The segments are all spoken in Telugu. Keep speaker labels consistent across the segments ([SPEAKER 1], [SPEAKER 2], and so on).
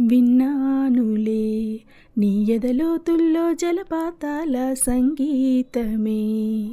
[SPEAKER 1] విన్నానులే. నీ ఎదలోతుల్లో జలపాతాల సంగీతమే.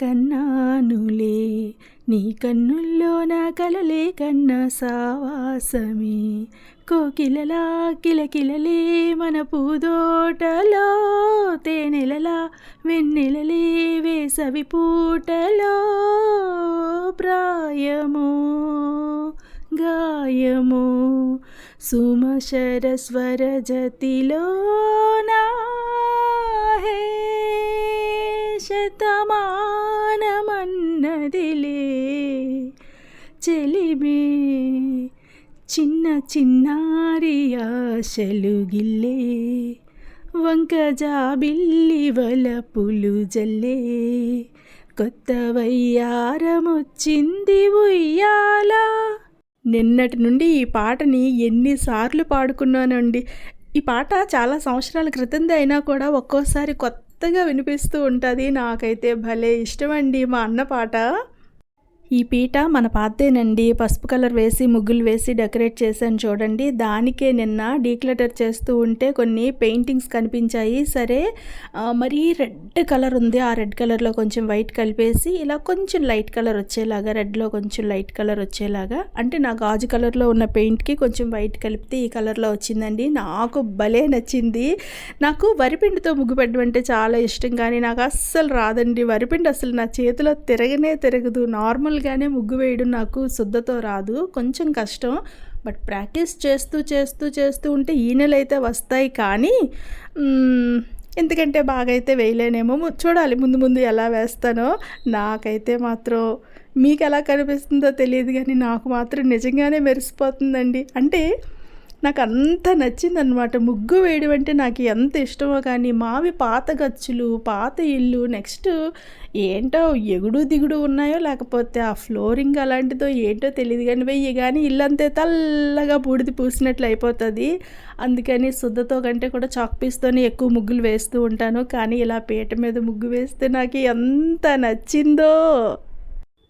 [SPEAKER 1] కన్నానులే నీ కన్నుల్లో నా కలలే కన్న సావాసమే. కోకిలలా కిలకిలలే మన పూదోటలో తేనెలలా వెన్నెలలే వేసవి పూటలో. ప్రాయమో గాయము. సుమశరస్వర జతిలో హే శతమానమన్నదిలే. చెలిమే చిన్న చిన్నారి ఆశలు గిల్లే. వంక జాబిల్లి వలపులు జల్లే. కొత్త వయ్యారమొచ్చింది ఉయ్యాలా నిన్నటి నుండి ఈ పాటని ఎన్నిసార్లు పాడుకున్నానండి. ఈ పాట చాలా సంవత్సరాల క్రితంది అయినా కూడా ఒక్కోసారి కొత్తగా వినిపిస్తూ ఉంటుంది. నాకైతే భలే ఇష్టమండి మా అన్న పాట. ఈ పీట మన పాతేనండి. పసుపు కలర్ వేసి ముగ్గులు వేసి డెకరేట్ చేశాను చూడండి. దానికే నిన్న డీక్లటర్ చేస్తూ ఉంటే కొన్ని పెయింటింగ్స్ కనిపించాయి. సరే మరీ రెడ్ కలర్ ఉంది. ఆ రెడ్ కలర్లో కొంచెం వైట్ కలిపేసి ఇలా కొంచెం లైట్ కలర్ వచ్చేలాగా రెడ్లో కొంచెం లైట్ కలర్ వచ్చేలాగా. అంటే నా గాజు కలర్లో ఉన్న పెయింట్కి కొంచెం వైట్ కలిపితే ఈ కలర్లో వచ్చిందండి. నాకు భలే నచ్చింది. నాకు వరిపిండితో ముగ్గు పెట్టడం అంటే చాలా ఇష్టం కానీ నాకు అస్సలు రాదండి. వరిపిండి అసలు నా చేతిలో తిరగనే తిరగదు. నార్మల్ మామూలుగానే ముగ్గు వేయడం నాకు శుద్ధతో రాదు కొంచెం కష్టం. బట్ ప్రాక్టీస్ చేస్తూ చేస్తూ చేస్తూ ఉంటే ఈనెలు అయితే వస్తాయి కానీ ఎందుకంటే బాగా అయితే వేయలేనేమో. చూడాలి ముందు ముందు ఎలా వేస్తానో. నాకైతే మాత్రం మీకు ఎలా కనిపిస్తుందో తెలియదు కానీ నాకు మాత్రం నిజంగానే మెరిసిపోతుందండి. అంటే నాకు అంత నచ్చిందనమాట ముగ్గు వేయడం అంటే నాకు ఎంత ఇష్టమో కానీ మావి పాత గచ్చులు పాత ఇల్లు నెక్స్ట్ ఏంటో ఎగుడు దిగుడు ఉన్నాయో లేకపోతే ఆ ఫ్లోరింగ్ అలాంటిదో ఏంటో తెలియదు కానీ వెయ్యి కానీ ఇల్లు అంతే తల్లగా బూడిది పూసినట్లు అయిపోతుంది. అందుకని శుద్ధతో కంటే కూడా చాక్ పీస్తోనే ఎక్కువ ముగ్గులు వేస్తూ ఉంటాను. కానీ ఇలా పీట మీద ముగ్గు వేస్తే నాకు ఎంత నచ్చిందో!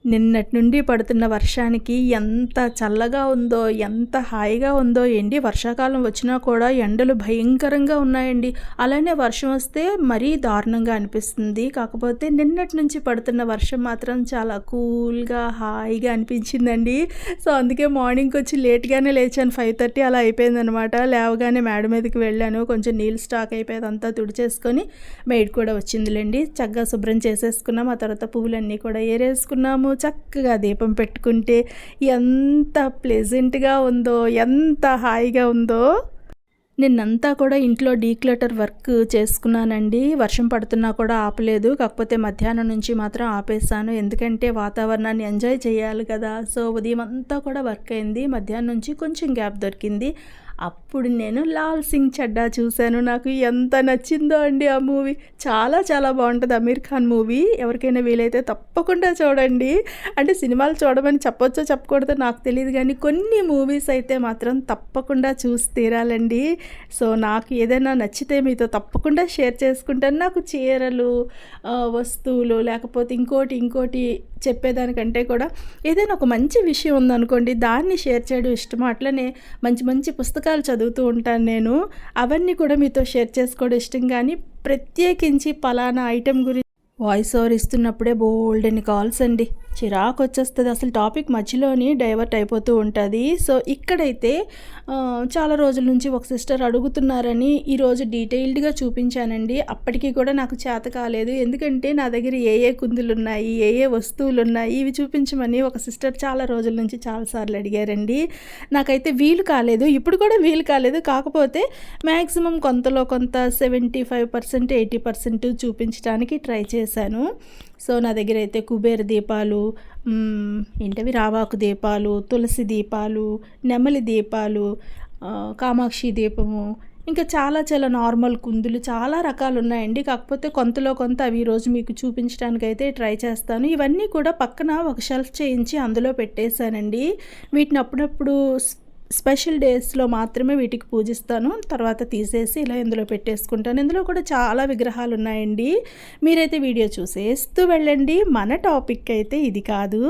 [SPEAKER 1] నిన్నటి నుండి పడుతున్న వర్షానికి ఎంత చల్లగా ఉందో ఎంత హాయిగా ఉందో ఏంటి? వర్షాకాలం వచ్చినా కూడా ఎండలు భయంకరంగా ఉన్నాయండి. అలానే వర్షం వస్తే మరీ దారుణంగా అనిపిస్తుంది. కాకపోతే నిన్నటి నుంచి పడుతున్న వర్షం మాత్రం చాలా కూల్గా హాయిగా అనిపించిందండి. సో అందుకే మార్నింగ్కి వచ్చి లేట్గానే లేచాను. ఫైవ్ థర్టీ అలా అయిపోయిందనమాట. లేవగానే మేడ మీదకి వెళ్ళాను. కొంచెం నీళ్ళు స్టాక్ అయిపోయేది అంతా తుడిచేసుకొని మెయిడ్ కూడా వచ్చిందిలేండి. చక్కగా శుభ్రం చేసేసుకున్నాం. ఆ తర్వాత పువ్వులన్నీ కూడా ఏరేసుకున్నాము. చక్కగా దీపం పెట్టుకుంటే ఎంత ప్లెజెంట్గా ఉందో ఎంత హాయిగా ఉందో. నిన్నంతా కూడా ఇంట్లో డీక్లటర్ వర్క్ చేసుకున్నానండి. వర్షం పడుతున్నా కూడా ఆపలేదు. కాకపోతే మధ్యాహ్నం నుంచి మాత్రం ఆపేసాను ఎందుకంటే వాతావరణాన్ని ఎంజాయ్ చేయాలి కదా. సో ఉదయం అంతా కూడా వర్క్ అయింది. మధ్యాహ్నం నుంచి కొంచెం గ్యాప్ దొరికింది. అప్పుడు నేను లాల్ సింగ్ చడ్డా చూశాను. నాకు ఎంత నచ్చిందో అండి ఆ మూవీ. చాలా చాలా బాగుంటుంది అమీర్ ఖాన్ మూవీ. ఎవరికైనా వీలైతే తప్పకుండా చూడండి. అంటే సినిమాలు చూడమని చెప్పొచ్చో చెప్పకూడదో నాకు తెలియదు కానీ కొన్ని మూవీస్ అయితే మాత్రం తప్పకుండా చూసి తీరాలండి. సో నాకు ఏదైనా నచ్చితే మీతో తప్పకుండా షేర్ చేసుకుంటాను. నాకు చీరలు వస్తువులు లేకపోతే ఇంకోటి ఇంకోటి చెప్పేదానికంటే కూడా ఏదైనా ఒక మంచి విషయం ఉందనుకోండి దాన్ని షేర్ చేయడం ఇష్టం అట్లనే మంచి మంచి పుస్తకాలు చదువుతూ ఉంటాను నేను. అవన్నీ కూడా మీతో షేర్ చేసుకోవడం ఇష్టం. కానీ ప్రత్యేకించి పలానా ఐటెం గురించి వాయిస్ ఓవర్ ఇస్తున్నప్పుడే బోల్డ్ అని కాల్స్ అండి. చిరాకు వచ్చేస్తుంది. అసలు టాపిక్ మధ్యలోని డైవర్ట్ అయిపోతూ ఉంటుంది. సో ఇక్కడైతే చాలా రోజుల నుంచి ఒక సిస్టర్ అడుగుతున్నారని ఈరోజు డీటెయిల్డ్గా చూపించానండి. అప్పటికీ కూడా నాకు చేత కాలేదు. ఎందుకంటే నా దగ్గర ఏ ఏ కుందులు ఉన్నాయి ఏ ఏ వస్తువులు ఉన్నాయి ఇవి చూపించమని ఒక సిస్టర్ చాలా రోజుల నుంచి చాలాసార్లు అడిగారండి. నాకైతే వీలు కాలేదు. ఇప్పుడు కూడా వీలు కాలేదు. కాకపోతే మ్యాక్సిమం కొంతలో కొంత seventy five percent eighty percent చూపించడానికి ట్రై చేశాను. సో నా దగ్గర అయితే కుబేర దీపాలు ఏంటవి? రావాకు దీపాలు తులసి దీపాలు నెమలి దీపాలు కామాక్షి దీపము ఇంకా చాలా చాలా నార్మల్ కుందులు చాలా రకాలు ఉన్నాయండి. కాకపోతే కొంతలో కొంత అవి ఈరోజు మీకు చూపించడానికి అయితే ట్రై చేస్తాను. ఇవన్నీ కూడా పక్కన ఒక షెల్ఫ్ చేయించి అందులో పెట్టేశానండి. వీటిని అప్పుడప్పుడు స్పెషల్ డేస్లో మాత్రమే వీటికి పూజిస్తాను. తర్వాత తీసేసి ఇలా ఇందులో పెట్టేసుకుంటాను. ఇందులో కూడా చాలా విగ్రహాలు ఉన్నాయండి మీరైతే వీడియో చూసేస్తూ వెళ్ళండి. మన టాపిక్ అయితే ఇది కాదు.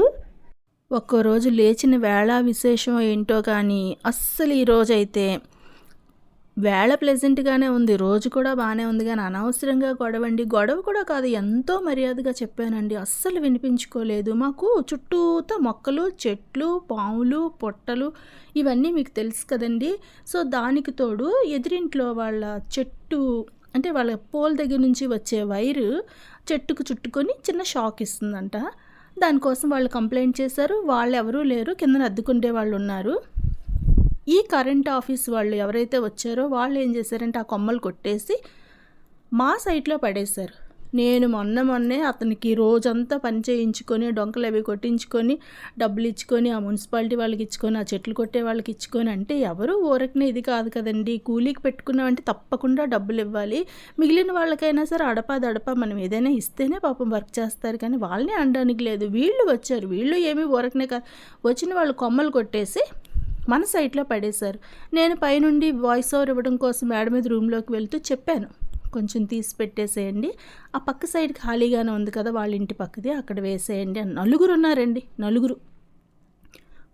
[SPEAKER 1] ఒక్కరోజు లేచిన వేళ విశేషం ఏంటో కానీ అస్సలు ఈరోజైతే వేళ ప్లెజెంట్గానే ఉంది. రోజు కూడా బాగానే ఉంది కానీ అనవసరంగా గొడవండి. గొడవ కూడా కాదు ఎంతో మర్యాదగా చెప్పానండి. అస్సలు వినిపించుకోలేదు. మాకు చుట్టూతో మొక్కలు చెట్లు పాములు పొట్టలు ఇవన్నీ మీకు తెలుసు కదండి. సో దానికి తోడు ఎదిరింట్లో వాళ్ళ చెట్టు అంటే వాళ్ళ పోల్ దగ్గర నుంచి వచ్చే వైరు చెట్టుకు చుట్టుకొని చిన్న షాక్ ఇస్తుందంట. దానికోసం వాళ్ళు కంప్లైంట్ చేశారు. వాళ్ళు ఎవరూ లేరు. కింద అద్దుకుంటే వాళ్ళు ఉన్నారు ఈ కరెంట్ ఆఫీస్ వాళ్ళు ఎవరైతే వచ్చారో వాళ్ళు ఏం చేశారంటే ఆ కొమ్మలు కొట్టేసి మా సైట్లో పడేశారు. నేను మొన్న మొన్నే అతనికి రోజంతా పని చేయించుకొని డొంకలు అవి కొట్టించుకొని డబ్బులు ఇచ్చుకొని ఆ మున్సిపాలిటీ వాళ్ళకి ఇచ్చుకొని ఆ చెట్లు కొట్టే వాళ్ళకి ఇచ్చుకొని అంటే ఎవరు ఊరకనే ఇది కాదు కదండి. కూలీకి పెట్టుకున్నామంటే తప్పకుండా డబ్బులు ఇవ్వాలి. మిగిలిన వాళ్ళకైనా సరే అడపా దడప మనం ఏదైనా ఇస్తేనే పాపం వర్క్ చేస్తారు కానీ వాళ్ళని అనడానికి లేదు. వీళ్ళు వచ్చారు. వీళ్ళు ఏమీ ఊరకనే కాదు వచ్చిన వాళ్ళు కొమ్మలు కొట్టేసి మన సైట్లో పడేశారు నేను పైనుండి వాయిస్ ఓవర్ ఇవ్వడం కోసం మేడ మీద రూమ్లోకి వెళ్తూ చెప్పాను. కొంచెం తీసి పెట్టేసేయండి. ఆ పక్క సైడ్ ఖాళీగానే ఉంది కదా వాళ్ళ ఇంటి పక్కది అక్కడ వేసేయండి అని. నలుగురు ఉన్నారండి నలుగురు.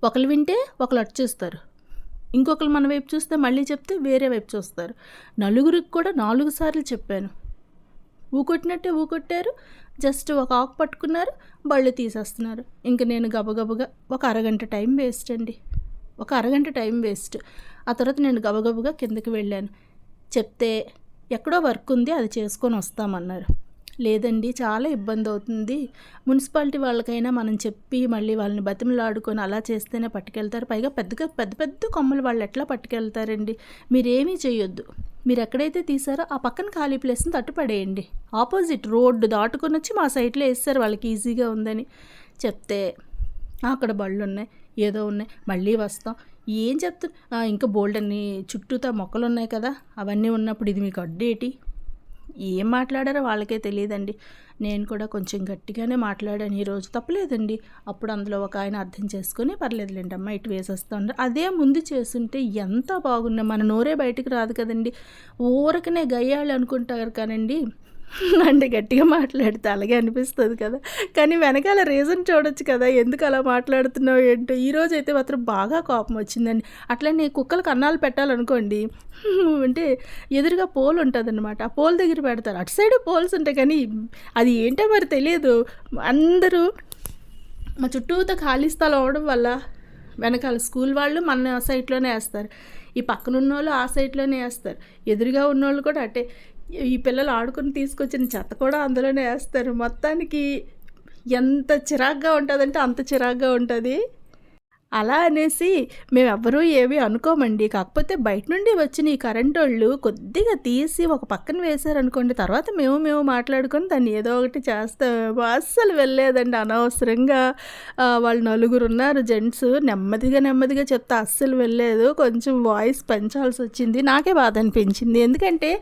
[SPEAKER 1] ఒకరు వింటే ఒకరు అటు చూస్తారు. ఇంకొకరు మన వైపు చూస్తే మళ్ళీ చెప్తే వేరే వైపు చూస్తారు. నలుగురికి కూడా నాలుగు సార్లు చెప్పాను. ఊకొట్టినట్టే ఊకొట్టారు జస్ట్ ఒక ఆకు పట్టుకున్నారు బళ్ళు తీసేస్తున్నారు. ఇంక నేను గబగబగా ఒక అరగంట టైం వేస్ట్ అండి. ఒక అరగంట టైం వేస్ట్. ఆ తర్వాత నేను గబగబగా కిందకి వెళ్ళాను. చెప్తే ఎక్కడో వర్క్ ఉంది అది చేసుకొని వస్తామన్నారు. లేదండి చాలా ఇబ్బంది అవుతుంది. మున్సిపాలిటీ వాళ్ళకైనా మనం చెప్పి మళ్ళీ వాళ్ళని బతిమలాడుకొని అలా చేస్తేనే పట్టుకెళ్తారు. పైగా పెద్దగా పెద్ద పెద్ద కొమ్మలు వాళ్ళు ఎట్లా పట్టుకెళ్తారండి? మీరేమీ చేయొద్దు. మీరు ఎక్కడైతే తీసారో ఆ పక్కన ఖాళీ ప్లేస్ని తట్టుపడేయండి. ఆపోజిట్ రోడ్డు దాటుకొని వచ్చి మా సైట్లో వేస్తారు వాళ్ళకి ఈజీగా ఉందని. చెప్తే అక్కడ బళ్ళు ఉన్నాయి ఏదో ఉన్నాయి. మళ్ళీ వస్తాం. ఏం చెప్తా ఇంకా బోల్డ్ అన్ని చుట్టూతా మొక్కలు ఉన్నాయి కదా అవన్నీ ఉన్నప్పుడు ఇది మీకు అడ్డేటి? ఏం మాట్లాడారో వాళ్ళకే తెలియదండి. నేను కూడా కొంచెం గట్టిగానే మాట్లాడాను. ఈరోజు తప్పలేదండి. అప్పుడు అందులో ఒక ఆయన అర్థం చేసుకుని పర్లేదులేండి అమ్మ ఇటు వేసేస్తాను అదే ముందు చేస్తుంటే ఎంత బాగున్నా మన నోరే బయటికి రాదు కదండి. ఊరకనే గయ్యాళ్ళు అనుకుంటారు కానండి. అంటే గట్టిగా మాట్లాడితే అలాగే అనిపిస్తుంది కదా. కానీ వెనకాల రీజన్ చూడొచ్చు కదా ఎందుకు అలా మాట్లాడుతున్నావు ఏంటో? ఈరోజు అయితే మాత్రం బాగా కోపం వచ్చిందండి. అట్లనే కుక్కలకు అన్నాలు పెట్టాలనుకోండి అంటే ఎదురుగా పోల్ ఉంటుంది అనమాట ఆ పోల్ దగ్గర పెడతారు. అటు సైడ్ పోల్స్ ఉంటాయి కానీ అది ఏంటో మరి తెలియదు. అందరూ మా చుట్టూతో ఖాళీ స్థలం అవడం వల్ల వెనకాల స్కూల్ వాళ్ళు మన సైట్లోనే వేస్తారు. ఈ పక్కన ఉన్న వాళ్ళు ఆ సైట్లోనే వేస్తారు. ఎదురుగా ఉన్నోళ్ళు కూడా అటే. ఈ పిల్లలు ఆడుకుని తీసుకొచ్చిన చెత్త కూడా అందులోనే వేస్తారు. మొత్తానికి ఎంత చిరాగ్గా ఉంటుందంటే అంత చిరాగ్గా ఉంటుంది. అలా అనేసి మేము ఎవ్వరూ అనుకోమండి. కాకపోతే బయట నుండి వచ్చిన ఈ కరెంట్ వాళ్ళు కొద్దిగా తీసి ఒక పక్కన వేశారనుకోండి తర్వాత మేము మేము మాట్లాడుకొని దాన్ని ఏదో ఒకటి చేస్తామేమో. అస్సలు వెళ్ళలేదండి అనవసరంగా. వాళ్ళు నలుగురు ఉన్నారు జెంట్స్. నెమ్మదిగా నెమ్మదిగా చెప్తే అస్సలు వెళ్ళలేదు. కొంచెం వాయిస్ పెంచాల్సి వచ్చింది. నాకే బాధ అనిపించింది. ఎందుకంటే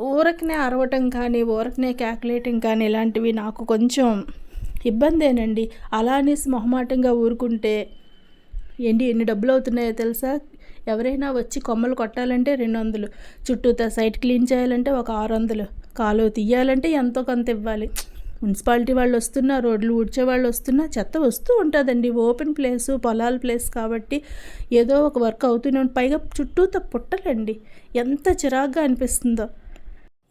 [SPEAKER 1] ఊరకనే అరవటం కానీ ఊరకనే క్యాకులేటింగ్ కానీ ఇలాంటివి నాకు కొంచెం ఇబ్బందేనండి. అలా అనేసి మొహమాటంగా ఊరుకుంటే ఏంటి ఎన్ని డబ్బులు అవుతున్నాయో తెలుసా? ఎవరైనా వచ్చి కొమ్మలు కొట్టాలంటే రెండు వందలు చుట్టూతా సైట్ క్లీన్ చేయాలంటే ఒక ఆరు వందలు కాలువ తీయాలంటే ఎంతో కొంత ఇవ్వాలి. మున్సిపాలిటీ వాళ్ళు వస్తున్నా రోడ్లు ఊడ్చే వాళ్ళు వస్తున్నా చెత్త వస్తూ ఉంటుందండి. ఓపెన్ ప్లేస్ పొలాల ప్లేస్ కాబట్టి ఏదో ఒక వర్క్ అవుతూనే పైగా చుట్టూతా పుట్టలండి. ఎంత చిరాగ్గా అనిపిస్తుందో.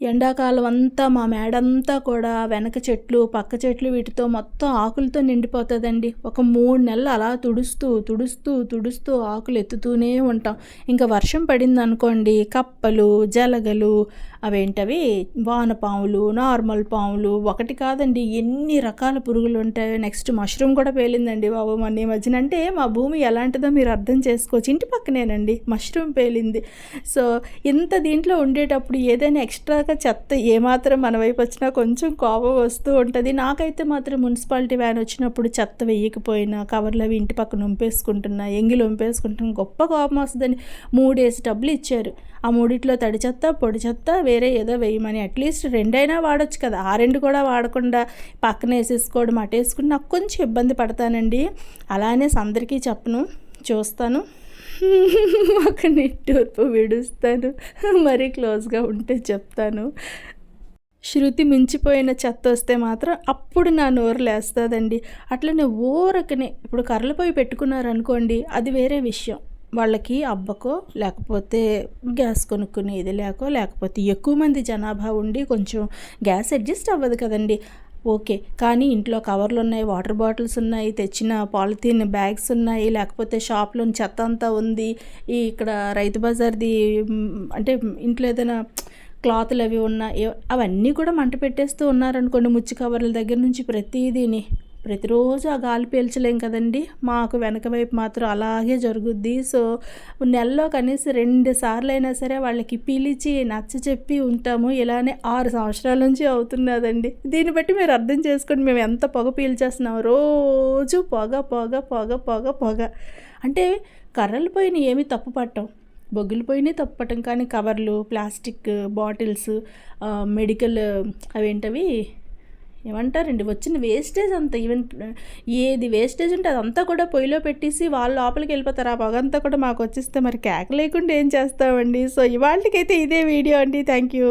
[SPEAKER 1] ఎండాకాలం అంతా మా మేడంతా కూడా వెనక చెట్లు పక్క చెట్లు వీటితో మొత్తం ఆకులతో నిండిపోతుందండి. ఒక మూడు నెలలు అలా తుడుస్తూ తుడుస్తూ తుడుస్తూ ఆకులు ఎత్తుతూనే ఉంటాం. ఇంకా వర్షం పడింది అనుకోండి కప్పలు జలగలు అవేంటవి? వానపాములు నార్మల్ పాములు ఒకటి కాదండి ఎన్ని రకాల పురుగులు ఉంటాయో. నెక్స్ట్ మష్రూమ్ కూడా పేలిందండి బాబు మొన్న ఈ మధ్యన. అంటే మా భూమి ఎలాంటిదో మీరు అర్థం చేసుకోవచ్చు. ఇంటి పక్కనేనండి మష్రూమ్ పేలింది. సో ఇంత దీంట్లో ఉండేటప్పుడు ఏదైనా ఎక్స్ట్రాగా చెత్త ఏమాత్రం మన వైపు వచ్చినా కొంచెం కోపం వస్తూ ఉంటుంది. నాకైతే మాత్రం మున్సిపాలిటీ వ్యాన్ వచ్చినప్పుడు చెత్త వేయకపోయినా కవర్లు అవి ఇంటి పక్కన ఉంపేసుకుంటున్నా ఎంగిలు ఉంపేసుకుంటున్నా గొప్ప కోపం వస్తుందని మూడేసి డబ్బులు ఇచ్చారు. ఆ మూడిట్లో తడి చెత్త పొడి చెత్త వేరే ఏదో వేయమని అట్లీస్ట్ రెండైనా వాడొచ్చు కదా. ఆ రెండు కూడా వాడకుండా పక్కన వేసేసుకోవడం అటేసుకుని నాకు కొంచెం ఇబ్బంది పడతానండి. అలానే అందరికీ చెప్పను చూస్తాను. ఒక నిట్టూర్పు విడుస్తాను. మరీ క్లోజ్గా ఉంటే చెప్తాను. శృతి మించిపోయిన చెత్త వస్తే మాత్రం అప్పుడు నా నోరు లేస్తుందండి. అట్లనే ఊరకనే ఇప్పుడు కర్రలపై పెట్టుకున్నారనుకోండి అది వేరే విషయం. వాళ్ళకి అబ్బకో లేకపోతే గ్యాస్ కొనుక్కునేది లేకో లేకపోతే ఎక్కువ మంది జనాభా ఉండి కొంచెం గ్యాస్ అడ్జస్ట్ అవ్వదు కదండి. ఓకే కానీ ఇంట్లో కవర్లు ఉన్నాయి వాటర్ బాటిల్స్ ఉన్నాయి తెచ్చిన పాలిథీన్ బ్యాగ్స్ ఉన్నాయి లేకపోతే షాప్లో చెత్త అంతా ఉంది. ఈ ఇక్కడ రైతు బజార్ది అంటే ఇంట్లో ఏదైనా క్లాతులు అవి ఉన్నాయి అవన్నీ కూడా మంట పెట్టేస్తూ ఉన్నారనుకోండి ముచ్చి కవర్ల దగ్గర నుంచి ప్రతిదీని. ప్రతిరోజు ఆ గాలి పీల్చలేం కదండి. మాకు వెనక వైపు మాత్రం అలాగే జరుగుద్ది. సో నెలలో కనీసం రెండు సార్లు అయినా సరే వాళ్ళకి పిలిచి నచ్చ చెప్పి ఉంటాము. ఇలానే ఆరు సంవత్సరాల నుంచి అవుతున్నదండి. దీన్ని బట్టి మీరు అర్థం చేసుకోండి. మేము ఎంత పొగ పీల్చేస్తున్నాం రోజు పొగ పొగ పొగ పొగ పొగ. అంటే కర్రలు పోయిన ఏమీ తప్పు పట్టం. బొగ్గులు పోయినాయి తప్పు పట్టం. కానీ కవర్లు ప్లాస్టిక్ బాటిల్స్ మెడికల్ అవేంటవి ఏమంటారండి? వచ్చిన వేస్టేజ్ అంతా ఈవెన్ ఏది వేస్టేజ్ ఉంటే అదంతా కూడా పొయ్యిలో పెట్టేసి వాళ్ళు లోపలికి వెళ్ళిపోతారు. ఆ పొగంతా కూడా మాకు వచ్చేస్తే మరి కేక లేకుండా ఏం చేస్తామండి? సో ఇవాళకైతే ఇదే వీడియో అండి. Thank you